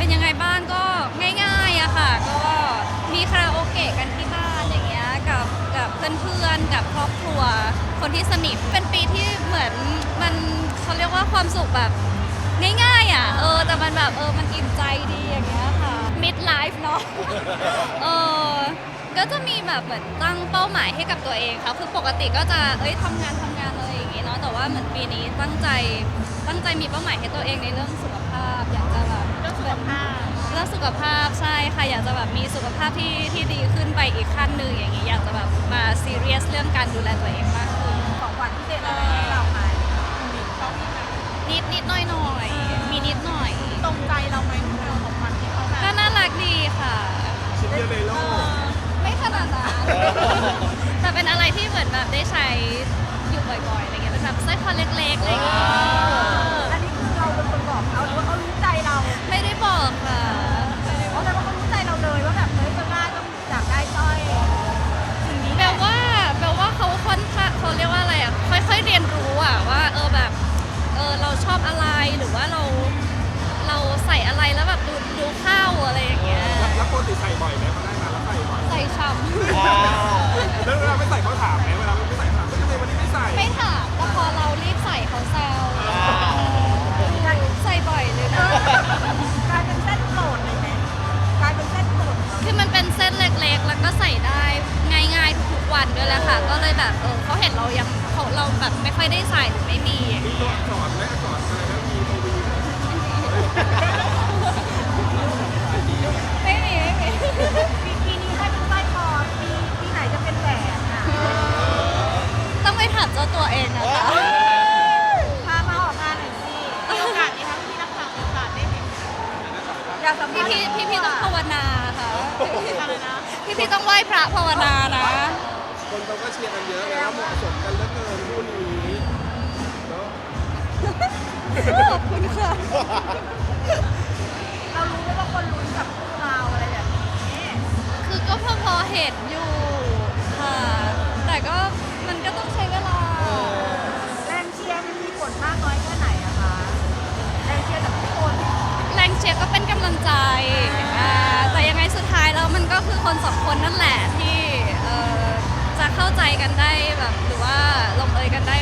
เป็นยังไงบ้างก็ง่ายๆอะค่ะ ก็มีคาราโอเกะกันที่บ้านอย่างเงี้ยกับกับเพื่อนๆกับครอบครัว คนที่สนิทเป็นปีที่เหมือนมันเขาเรียกว่าความสุขแบบง่ายๆอะเออแต่มันแบบเออมันอิ่มใจดีอย่างเงี้ยค่ะ mid life เนาะเออก็จะมีแบบเหมือนตั้งเป้าหมายให้กับตัวเองค่ะคือปกติก็จะเอ้ยทำงานทำงานอะไรอย่างงี้เนาะแต่ว่าเหมือนปีนี้ตั้งใจตั้งใจมีเป้าหมายให้ตัวเองในเรื่องสุขภาพ อยากจะแบบ รื่องสุขภาพใช่ค่ะอยากจะแบบมีสุขภาพที่ที่ดีขึ้นไปอีกขั้นหนึ่งอย่างงี้อยากจะแบบมาซีเรียสเรื่องการดูแลตัวเองมากขึ้นของขวัญพิเศษอะไรให้เราไหมเขามีไหมนิดนิดหน่อยหน่อยมีนิดหน่อย ตรงใจเราไหมเรื่องของขวัญที่เขาให้ก็น่ารักดีค่ะชิ้นเดียวในโลก ไม่ขนาดนั้นแต่เป็นอะไรที่เหมือนแบบได้ใช้อยู่บ่อยๆอะไรเงี้ยเป็นแบบสร้อยคอเล็กๆอะไรเงี้ย ค่อยได้ใส่หรือไม่มีอย่างมีเงี้ยตัวอักษรและอักษรอะไรแล้วมีตัววีไม่มีไม่มีปีปีนี้ให้เป็นสร้อยคอปีปีไหนจะเป็นแหวนอะต้องไปถามเจ้าตัวเองนะคะ พามาออกงานหน่อยสิมีโอกาสมีทั้งที่นักข่าวมีโอกาสได้เห็นอยากสัมภาพี่ษณ์พี่พี่พี่ต้องภาวนาค่ะ อะไรนะพี่พี่ต้องไหว้พระภาวนานะ คนเขาก็เชียร์กันเยอะแล้วาเหมาะสมกันเหลือเกินคู่นี้เนาะ ขอบคุณค่ะ เรารู้ว่าคนลุ้นกับพวกเราอะไรแบบนี้คือก็พอพอเห็นอยู่ค่ะ แต่ก็มันก็ต้องใช้เวลา แรงเชียร์มันมีผลมากน้อยแค่ไหนอะคะแรงเชียร์จากทุกคนแรงเชียร์ก็เป็นกำลังใจอ่าแต่ยังไงสุดท้ายแล้วมันก็คือคนสองคนนั่นแหละที่เอ่อจะเข้าใจกันได้แบบหรือว่าลงเอยกันได้